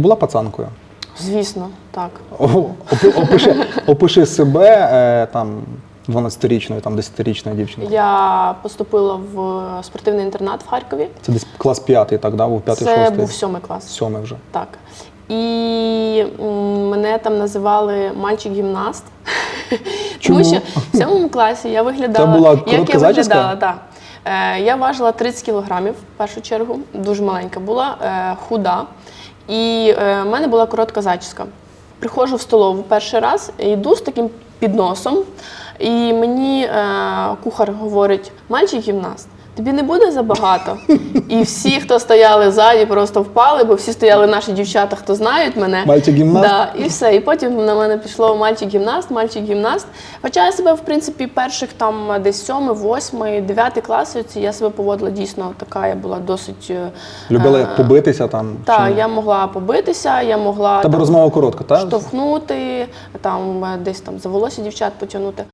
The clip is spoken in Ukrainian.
ти була пацанкою? Звісно, так. О, опи- опиши, опиши себе е, там 12-річною, там 10-річною дівчиною. Я поступила в спортивний інтернат в Харкові. Це десь клас п'ятий, так, да? був п'ятий, Це був сьомий клас. сьомий вже. Так. І мене там називали мальчик-гімнаст. Чому? Тому що в сьомому класі я виглядала. Це була як я зачіска? виглядала, так. Е, я важила 30 кілограмів в першу чергу, дуже маленька була, е, худа. І е, в мене була коротка зачіска. Приходжу в столову перший раз, йду з таким підносом, і мені е, кухар говорить: мальчик-гімнаст. Тобі не буде забагато. І всі, хто стояли ззаді, просто впали, бо всі стояли наші дівчата, хто знають мене. Мальчик-гімнаст? Да, і все. І потім на мене пішло мальчик-гімнаст, мальчик-гімнаст. Хоча я себе, в принципі, перших там десь сьомий, восьмий, дев'ятий класи, ці я себе поводила дійсно така, я була досить. е, Любила е, побитися там? Так, я могла побитися, я могла Тебе там, розмова коротка, так? штовхнути, там е, десь там за волосся дівчат потягнути.